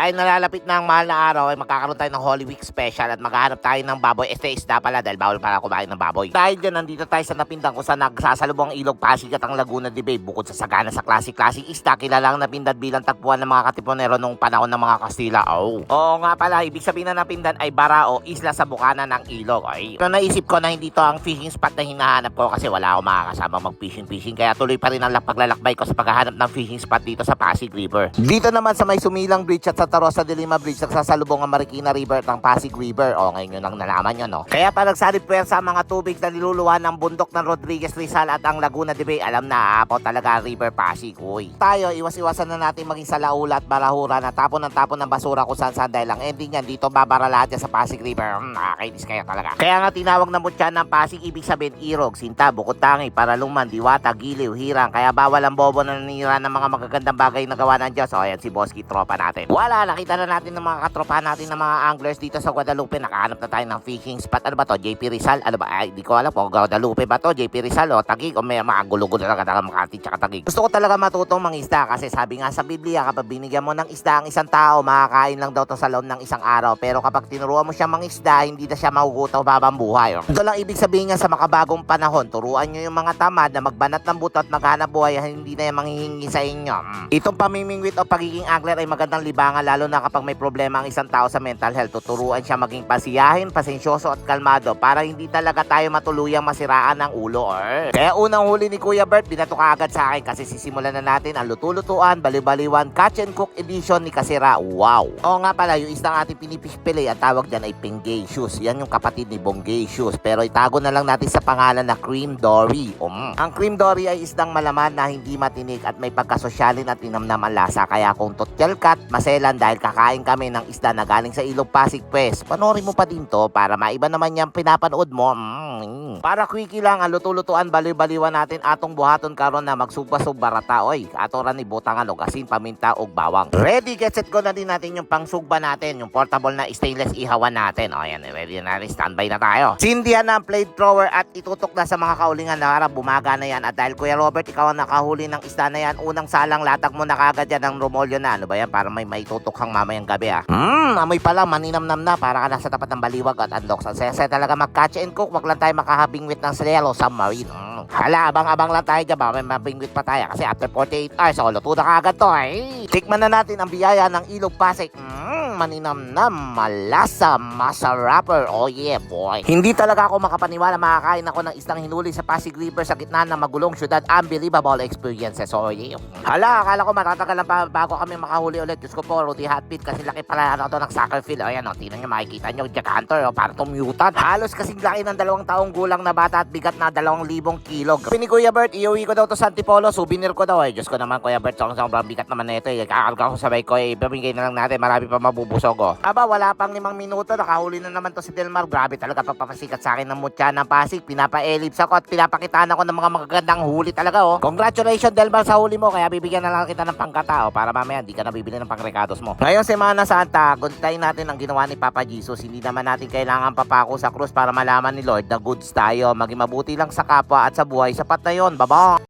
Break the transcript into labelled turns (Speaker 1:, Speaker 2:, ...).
Speaker 1: Dahil nalalapit na ang mahal na araw ay magkakaroon tayo ng Holy Week special at maghahanap tayo ng baboy. Este isda pala dahil bawal para kumain ng baboy. Dahil dyan, nandito tayo sa napindang kung saan nagsasalubong ang ilog Pasig at ang Laguna de Bay. Bukod sa sagana sa classic-classic isda, kilala ang napindad bilang tagpuan ng mga katipunero noong panahon ng mga Kastila. Oh. Oo nga pala, ibig sabihin na napindan ay bara o isla sa bukana ng ilog. Ay, pero naisip ko na hindi to ang fishing spot na hinahanap ko kasi wala akong makakasama mag-fishing-fishing. Kaya tuloy pa rin ang paglalakbay ko sa paghahanap ng fishing spot dito sa Pasig River. Dito naman sa may Sumilang Bridge at sa Tarosa de Lima Bridge, nagsasalubong ang Marikina River at Pasig River. O, ngayon yun ang nalaman nyo, no? Kaya pa nagsalip ang mga tubig na niluluwan ng bundok ng Rodriguez Rizal at ang Laguna de Bay, alam na aapaw talaga ang River Pasig, uy. Tayo, iwas-iwasan na natin maging sa Laula at Barahura na tapon ng tapon ng basura kung saan saan dahil ang ending yan dito babara lahat sa Pasig River. Hmm, nakakainis kayo talaga. Kaya nga tinawag na mutya ng Pasig, ibig sabihin irog, sinta, bukod tangi, paraluman, diwata, giliw, hirang. Kaya bawal ang bobo na nanira ng mga magagandang bagay na gawa ng Diyos. O, yan si Boski, tropa natin. Wala, nakita na natin ng mga katropahan natin ng mga anglers dito sa Guadalupe. Nakahanap na tayo ng fishing spot. Ano ba to? JP Rizal? Ano ba? Ay, di ko alam po. Guadalupe ba to? JP Rizal o Tagig? O may mga gulo-gulo talaga talaga Makati tsaka Tagig. Gusto ko talaga matutong mangisda kasi sabi nga sa Biblia kapag binigyan mo ng isda ang isang tao, makakain lang daw to sa loob ng isang araw. Pero kapag tinuruan mo siya mangisda, hindi na siya mahugutom babang buhay. Oh. Ito lang ibig sabihin niya sa makabagong panahon. Turuan nyo yung mga tamad na magbanat ng buto at maghanap buhay hindi na yan manghihingi sa inyo. Mm. Itong pamimingwit o pagiging angler ay magandang libangan lalo na kapag may problema ang isang tao sa mental health. Tuturuan siya maging pasiyahin, pasensyoso at kalmado para hindi talaga tayo matuluyang masiraan ng ulo. Or. Kaya unang huli ni Kuya Bert, binato ka agad sa akin kasi sisimulan na natin ang luto-lutuan, baliw-baliwan, catch and cook edition ni Kasira. Wow! Oo nga pala, yung isang ating pinipispili, ang tawag dyan ay Pengacious. Yan yung kapatid ni Bongacious. Pero itago na lang natin sa pangalan na Cream Dory. Um. Ang Cream Dory ay isdang malaman na hindi matinik at may pagkasosyalin at tinamnam ang lasa. Kaya kung totyal kat, maselan dahil kakain kami ng isda na galing sa Ilog Pasig Pwes. Panoorin mo pa din to para maiba naman yung pinapanood mo. Mm. Para quickie lang, ang luto-lutuan, baliw-baliwan natin atong buhaton karon na magsubasog barata. Oy, atoran ni butangan og asin, paminta og bawang. Ready, get set go na din natin yung pangsugba natin, yung portable na stainless ihawan natin. O yan, ready na rin, standby na tayo. Sindihan na ang flamethrower at itutok na sa mga kaulingan na harap, bumaga na yan. At dahil Kuya Robert, ikaw ang nakahuli ng isda na yan, unang salang latag mo na kagad yan ng romolyo na. Ano ba yan? Para may maitutok kang mamayang gabi ah. Hmm, amoy pala, maninamnam na para ka nasa tapat ng baliwag at unlock. Ang saya talaga mag-catch and cook, wag lang tayo makahabingwit ng Srielo submarine. Mm. Hala, abang-abang lang tayo dyan? May mabingwit pa tayo kasi after 48 hours, luto na kagad to eh. Tikman na natin ang biyaya ng ilog Pasig. Mm, maninamnam, malasa, masarapper. Oh yeah, boy. Hindi talaga ako makapaniwala makakain ako ng isang hinuli sa Pasig River sa gitna ng magulong syudad. Unbelievable experiences. Oh yeah. Hala, akala ko matatagal lang pa bago kami makahuli ulit. Diyos ko po, Rudy Hotpit kasi laki pala ano to ng soccer field. Ayan, oh, tingnan nyo, makikita nyo, Jack Hunter, oh, para tumutan. Halos kasing laki ng dalawang taong gulang na bata at bigat na dalawang libong kilo. Sabi ni Kuya Bert, iuwi ko daw to sa Antipolo, souvenir ko daw. Eh, Diyos ko naman, Kuya Bert, sobrang sobrang bigat naman na ito. Eh. Kakarga ko sabay ko, eh, pamigay na lang natin, marami pa mabubusog. Oh. Aba, wala pang limang minuto, nakahuli na naman to si Delmar. Grabe talaga, pagpapasikat sa akin ng mutya ng Pasig. Pinapa-ellipse ako at pinapakitaan ako ng mga magagandang huli talaga. Oh. Congratulations, Delmar, sa huli mo. Kaya bibigyan na lang kita ng pangkatao para mamaya hindi ka na bibili ng pangrecados mo. Ngayon, Semana Santa, guntayin natin ang ginawa ni Papa Jesus. Hindi naman natin kailangan papako sa krus para malaman ni Lord na goods tayo. Maging mabuti lang sa kapwa at sa buhay. Sapat na yon. Baba!